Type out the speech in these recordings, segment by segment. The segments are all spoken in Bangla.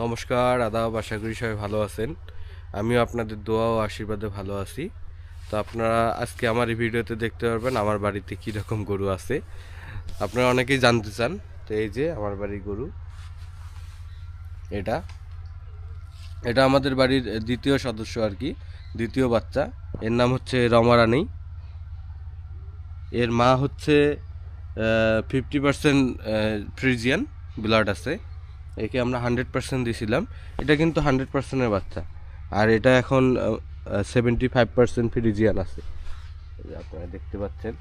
নমস্কার, আদাব, আশা করি সবাই ভালো আছেন। আমিও আপনাদের দোয়া ও আশীর্বাদে ভালো আছি। তো আপনারা আজকে আমার এই ভিডিওতে দেখতে পারবেন আমার বাড়িতে কী রকম গরু আছে। আপনারা অনেকেই জানতে চান, তো এই যে আমার বাড়ির গরু, এটা। এটা আমাদের বাড়ির দ্বিতীয় সদস্য আর কি, দ্বিতীয় বাচ্চা। এর নাম হচ্ছে রমারানী এর মা হচ্ছে ফিফটি পার্সেন্ট ফ্রিজিয়ান ব্লাড আছে। একে আমরা হান্ড্রেড পার্সেন্ট দিয়েছিলাম এটা কিন্তু হান্ড্রেড পার্সেন্টের বাচ্চা। আর এটা এখন সেভেন্টি ফাইভ পার্সেন্ট ফ্রিজিয়ান আছে। আপনারা দেখতে পাচ্ছেন।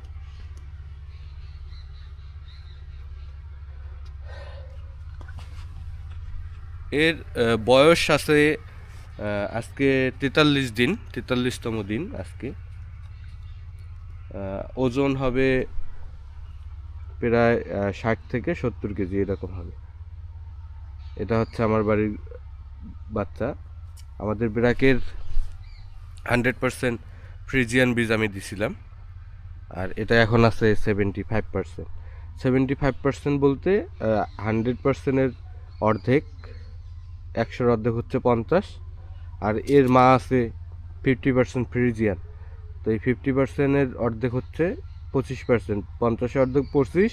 এর বয়স আছে আজকে তেতাল্লিশ দিন, তেতাল্লিশতম দিন আজকে। ওজন হবে প্রায় ষাট থেকে সত্তর কেজি এরকম হবে। এটা হচ্ছে আমার বাড়ির বাচ্চা। আমাদের ব্রাকের হান্ড্রেড পারসেন্ট ফ্রিজিয়ান বীজ আমি দিছিলাম। আর এটা এখন আছে seventy five percent. Seventy five percent বলতে হান্ড্রেড পার্সেন্টের অর্ধেক, একশোর অর্ধেক হচ্ছে পঞ্চাশ। আর এর মা আছে ফিফটি পার্সেন্ট ফ্রিজিয়ান। তো এই ফিফটি পার্সেন্টের অর্ধেক হচ্ছে পঁচিশ পার্সেন্ট। পঞ্চাশের অর্ধেক পঁচিশ,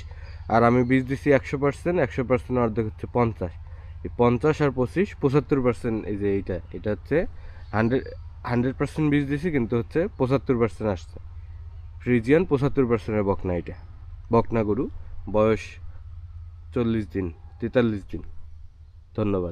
আর আমি বীজ দিছি একশো পার্সেন্ট একশো পার্সেন্ট অর্ধেক হচ্ছে পঞ্চাশ। পঞ্চাশ আর পঁচিশ, পঁচাত্তর পার্সেন্ট এই যে এইটা, এটা হচ্ছে হান্ড্রেড হান্ড্রেড পার্সেন্ট বীজ দিয়েছি কিন্তু হচ্ছে পঁচাত্তর পার্সেন্ট আসছে। ফ্রিজিয়ান পঁচাত্তর পার্সেন্টের বকনা এটা বকনা গরু, বয়স চল্লিশ দিন, তেতাল্লিশ দিন। ধন্যবাদ।